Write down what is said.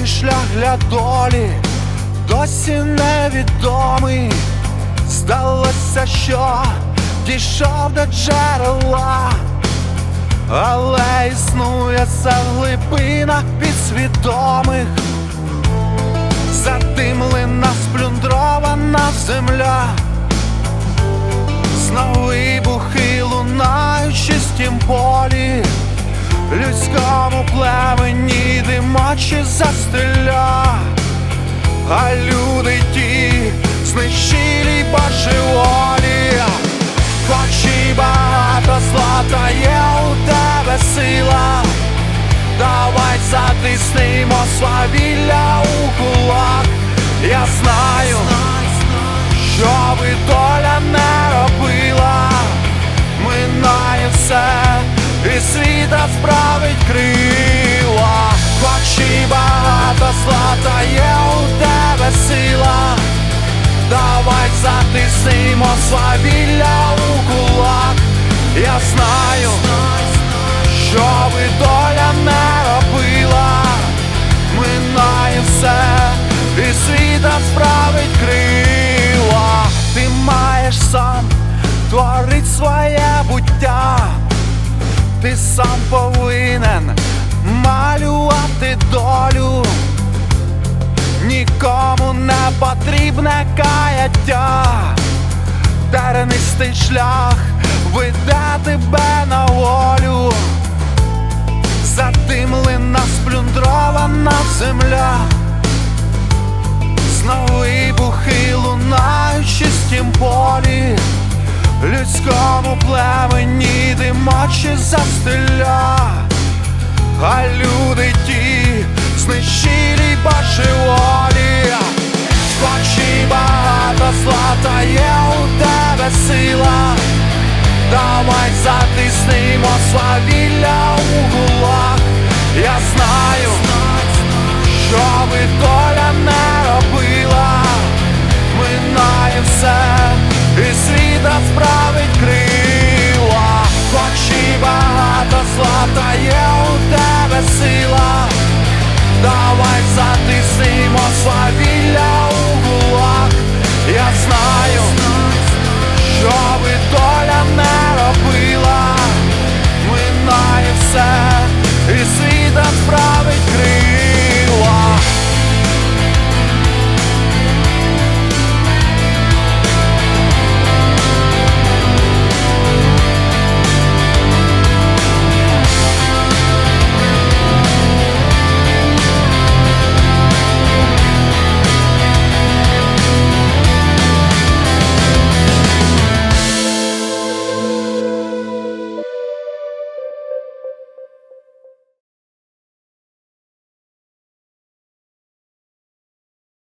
стіну шлях для долі досі невідомий. Здалося, що дійшов до джерела, але існує це в глибинах підсвідомих. Задимлена, сплюндрована земля, знов вибухи лунають чистім полі, людському племені димочі застріля, а люди ті знищили божеволі, хоч і багато злота є у тебе сила. Давай затиснемо свавілля і справить крила. Хоч і багато злата є у тебе сила. Давай затиснемо свавілля у кулак. Я знаю що би доля не робила, минає все, і світа справить крила. Ти маєш сам творить своє буття, ти сам повинен малювати долю, нікому не потрібне каяття, тернистий шлях веде тебе на волю. Задимлена, сплюндрована земля, знов вибухи лунають чистім полі, людському племені димочі застеля, а люди ті знищилі божеволі, і багато злата є у тебе сила. Давай затиснемо свавілля у гулах